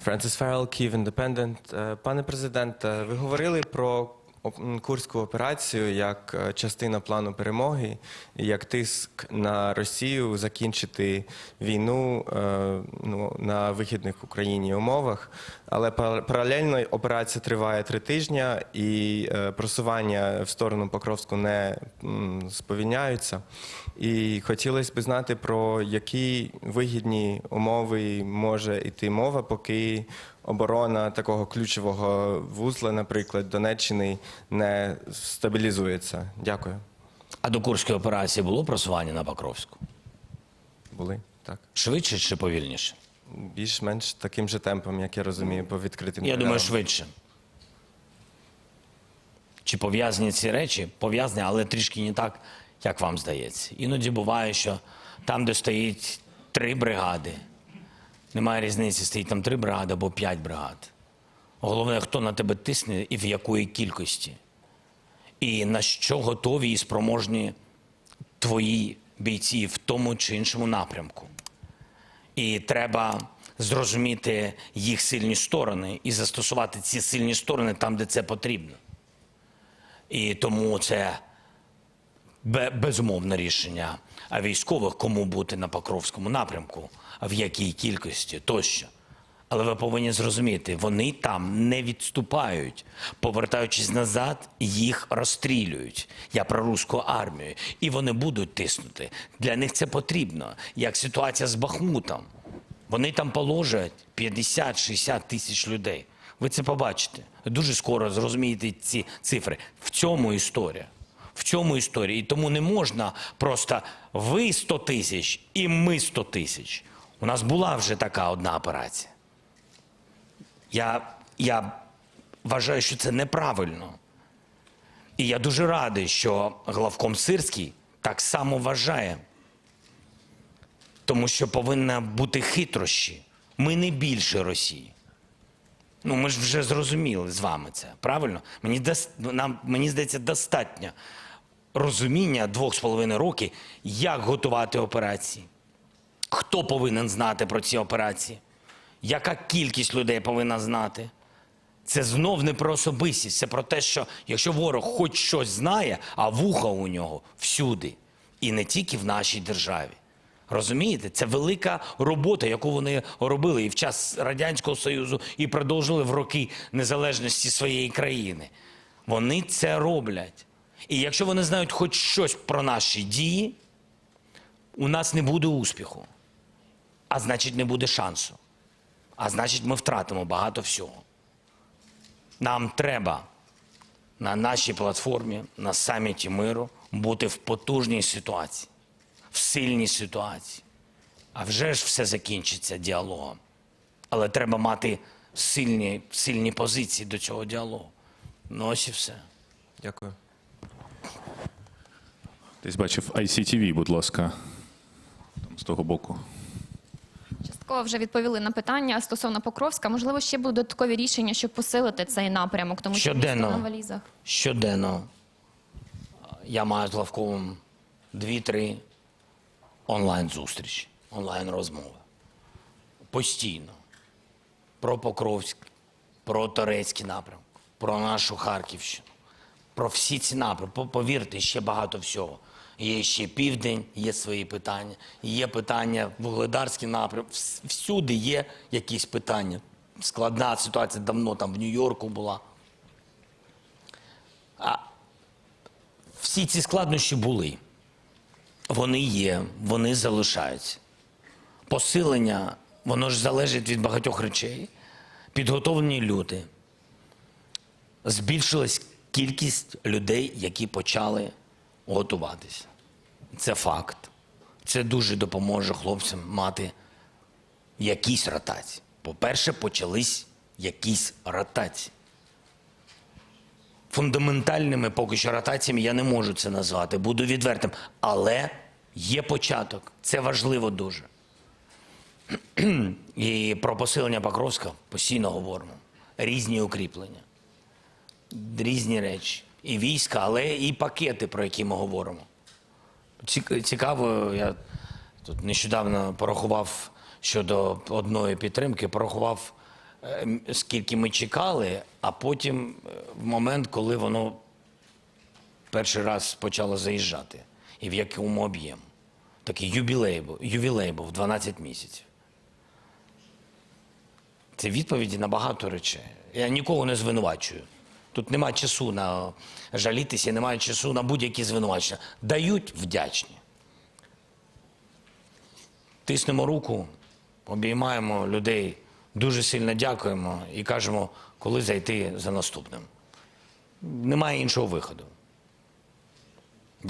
Френсіс Феррел, Київ Індепендент. Е, Пане президенте, ви говорили про оп- м, курську операцію як е, частина плану перемоги, як тиск на Росію закінчити війну е, ну, на вигідних Україні умовах. Але паралельно операція триває три тижні, і е, просування в сторону Покровську не сповільняються. І хотілося б знати, про які вигідні умови може йти мова, поки оборона такого ключового вузла, наприклад, Донеччини, не стабілізується. Дякую. А до Курської операції було просування на Покровську? Були так. Швидше чи повільніше? Більш-менш таким же темпом, як я розумію, по відкритим Я думаю, швидше. Чи пов'язані ці речі? Пов'язані, але трішки не так, як вам здається. Іноді буває, що там, де стоїть три бригади, немає різниці, стоїть там три бригади або п'ять бригад. Головне, хто на тебе тисне і в якої кількості. І на що готові і спроможні твої бійці в тому чи іншому напрямку. І треба зрозуміти їх сильні сторони і застосувати ці сильні сторони там, де це потрібно. І тому це безумовне рішення військових, кому бути на Покровському напрямку, в якій кількості тощо. Але ви повинні зрозуміти, вони там не відступають. Повертаючись назад, їх розстрілюють. Я про руську армію. І вони будуть тиснути. Для них це потрібно. Як ситуація з Бахмутом. Вони там положать 50-60 тисяч людей. Ви це побачите. Дуже скоро зрозумієте ці цифри. В цьому історія. В цьому історія. І тому не можна просто ви 100 тисяч і ми 100 тисяч. У нас була вже така одна операція. Я, я вважаю, що це неправильно. І я дуже радий, що главком Сирський так само вважає. Тому що повинна бути хитрощі. Ми не більше Росії. Ну, ми ж вже зрозуміли з вами це, правильно? Мені, нам, мені здається, достатньо розуміння двох з половиною років, як готувати операції, хто повинен знати про ці операції, яка кількість людей повинна знати. Це знов не про особистість, це про те, що якщо ворог хоч щось знає, а вуха у нього всюди, і не тільки в нашій державі. Розумієте, це велика робота, яку вони робили і в час Радянського Союзу, і продовжили в роки незалежності своєї країни. Вони це роблять. І якщо вони знають хоч щось про наші дії, у нас не буде успіху. А значить, не буде шансу. А значить, ми втратимо багато всього. Нам треба на нашій платформі, на саміті миру, бути в потужній ситуації, в сильній ситуації. А вже ж все закінчиться діалогом. Але треба мати сильні, сильні позиції до цього діалогу. Ну ось і все. Дякую. Десь бачив ICTV, будь ласка, там з того боку. Частково вже відповіли на питання стосовно Покровська. Можливо, ще будуть додаткові рішення, щоб посилити цей напрямок, тому що Щоденно. місто на валізах. Щоденно я маю з Лавковим дві-три онлайн-зустрічі, онлайн-розмови. Постійно. Про Покровськ, про Торецький напрямок, про нашу Харківщину, про всі ці напрямки. Повірте, ще багато всього. Є ще південь, є свої питання, є питання вугледарський напрям. Всюди є якісь питання. Складна ситуація давно там в Нью-Йорку була. всі ці складнощі були. Вони є, вони залишаються. Посилення, воно ж залежить від багатьох речей. Підготовлені люди. Збільшилась кількість людей, які почали готуватися. Це факт. Це дуже допоможе хлопцям мати якісь ротації. По-перше, почались якісь ротації фундаментальними поки що ротаціями я не можу це назвати, буду відвертим. Але є початок. Це важливо дуже. І про посилення Покровська постійно говоримо. Різні укріплення, різні речі. І війська, але і пакети, про які ми говоримо. Цікаво, я тут нещодавно порахував щодо одної підтримки, порахував е, скільки ми чекали, а потім е, в момент, коли воно перший раз почало заїжджати. І в якому об'єму. Такий юбілей був, ювілей був 12 місяців. Це відповіді на багато речей. Я нікого не звинувачую. Тут немає часу на жалітися, немає часу на будь-які звинувачення. Дають вдячні. Тиснемо руку, обіймаємо людей, дуже сильно дякуємо і кажемо, коли зайти за наступним. Немає іншого виходу.